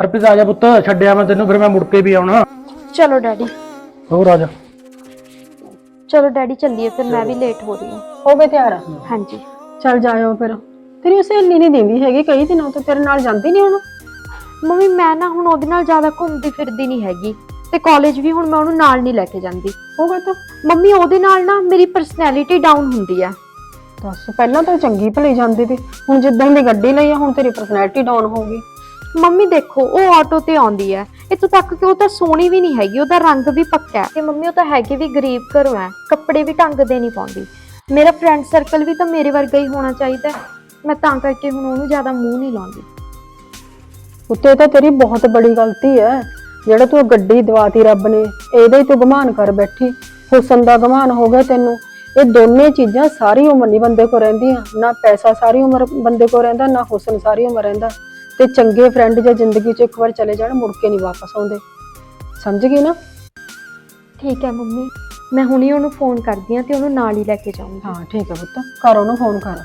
ਹਰਪ੍ਰੀਤ ਆ ਜਾ ਪੁੱਤ ਛੱਡਿਆ ਮੈਂ ਤੈਨੂੰ ਫਿਰ ਮੈਂ ਮੁੜ ਕੇ ਵੀ ਆਉਣਾ। ਚਲੋ ਡੈਡੀ। ਹੋਰ ਆ ਜਾ। ਚਲੋ ਡੈਡੀ ਚੱਲੀਏ ਫਿਰ ਮੈਂ ਵੀ ਲੇਟ ਹੋ ਰਹੀ ਹਾਂ। ਹੋ ਗਏ ਤਿਆਰ? ਹਾਂਜੀ। ਚੱਲ ਜਾਇਓ ਫਿਰ। ਤੇਰੀ ਸਹੇਲੀ ਨਹੀਂ ਦਿੰਦੀ ਹੈਗੀ ਕਈ ਦਿਨਾਂ ਤੋਂ ਤੇਰੇ ਨਾਲ ਜਾਂਦੀ ਨਹੀਂ ਹੁਣ ਮੰਮੀ ਮੈਂ ਨਾ ਹੁਣ ਉਹਦੇ ਨਾਲ ਜ਼ਿਆਦਾ ਘੁੰਮਦੀ ਫਿਰਦੀ ਨਹੀਂ ਹੈਗੀ। ਤੇ ਕਾਲਜ ਵੀ ਹੁਣ ਮੈਂ ਉਹਨੂੰ ਨਾਲ ਨਹੀਂ ਲੈ ਕੇ ਜਾਂਦੀ। ਹੋਗਾ ਤਾਂ। ਮੰਮੀ ਉਹਦੇ ਨਾਲ ਨਾ ਮੇਰੀ ਪਰਸਨੈਲਿਟੀ ਡਾਊਨ ਹੁੰਦੀ ਆ। ਦੱਸ ਪਹਿਲਾਂ ਤਾਂ ਚੰਗੀ ਭਲੀ ਜਾਂਦੀ ਸੀ। ਹੁਣ ਜਿੱਦਾਂ ਦੀ ਗੱਡੀ ਲਈ ਆ ਹੁਣ ਤੇਰੀ ਪਰਸਨੈਲਿਟੀ ਡਾਊਨ ਹੋ ਗਈ। ਮੰਮੀ ਦੇਖੋ, ਉਹ ਆਟੋ ਤੇ ਆਉਂਦੀ ਹੈ। ਇੱਥੋਂ ਤੱਕ ਕਿ ਉਹ ਤਾਂ ਸੋਹਣੀ ਵੀ ਨਹੀਂ ਹੈਗੀ, ਉਹਦਾ ਰੰਗ ਵੀ ਪੱਕਾ ਹੈ। ਤੇ ਮੰਮੀ, ਉਹ ਤਾਂ ਹੈਗੀ ਵੀ ਗਰੀਬ ਘਰੋਂ ਹੈ, ਕੱਪੜੇ ਵੀ ਢੰਗ ਦੇ ਨਹੀਂ ਪਾਉਂਦੀ। ਮੇਰਾ ਫਰੈਂਡ ਸਰਕਲ ਵੀ ਤਾਂ ਮੇਰੇ ਵਰਗਾ ਹੀ ਹੋਣਾ ਚਾਹੀਦਾ ਮੈਂ ਤਾਂ ਕਰਕੇ ਹੁਣ ਉਹਨੂੰ ਜ਼ਿਆਦਾ ਮੂੰਹ ਨਹੀਂ ਲਾਉਂਦੀ। ਉੱਤੇ ਤਾਂ ਤੇਰੀ ਬਹੁਤ ਬੜੀ ਗਲਤੀ ਹੈ। ਜਿਹੜਾ ਤੂੰ ਗੱਡੀ ਦਵਾਤੀ ਰੱਬ ਨੇ, ਇਹਦਾ ਹੀ ਤੂੰ ਗਮਾਨ ਕਰ ਬੈਠੀ। ਹੁਸਨ ਦਾ ਗਮਾਨ ਹੋ ਗਿਆ ਤੈਨੂੰ। ਇਹ ਦੋਨੇ ਚੀਜ਼ਾਂ ਸਾਰੀ ਉਮਰ ਨਹੀਂ ਬੰਦੇ ਕੋ ਰਹਿੰਦੀਆਂ। ਨਾ ਪੈਸਾ ਸਾਰੀ ਉਮਰ ਬੰਦੇ ਕੋ ਰਹਿੰਦਾ, ਨਾ ਹੁਸਨ ਸਾਰੀ ਉਮਰ ਰਹਿੰਦਾ। ਤੇ ਚੰਗੇ ਫਰੈਂਡ ਜੇ ਜ਼ਿੰਦਗੀ 'ਚ ਇੱਕ ਵਾਰ ਚਲੇ ਜਾਣ ਮੁੜ ਕੇ ਨਹੀਂ ਵਾਪਸ ਆਉਂਦੇ। ਸਮਝ ਗਈ ਨਾ? ਠੀਕ ਹੈ ਮੰਮੀ। ਮੈਂ ਹੁਣੀ ਉਹਨੂੰ ਫੋਨ ਕਰਦੀ ਹਾਂ ਤੇ ਉਹਨੂੰ ਨਾਲ ਹੀ ਲੈ ਕੇ ਜਾਊਂਗੀ। ਹਾਂ ਠੀਕ ਹੈ ਪੁੱਤ। ਕਰ ਉਹਨੂੰ ਫੋਨ ਕਰ।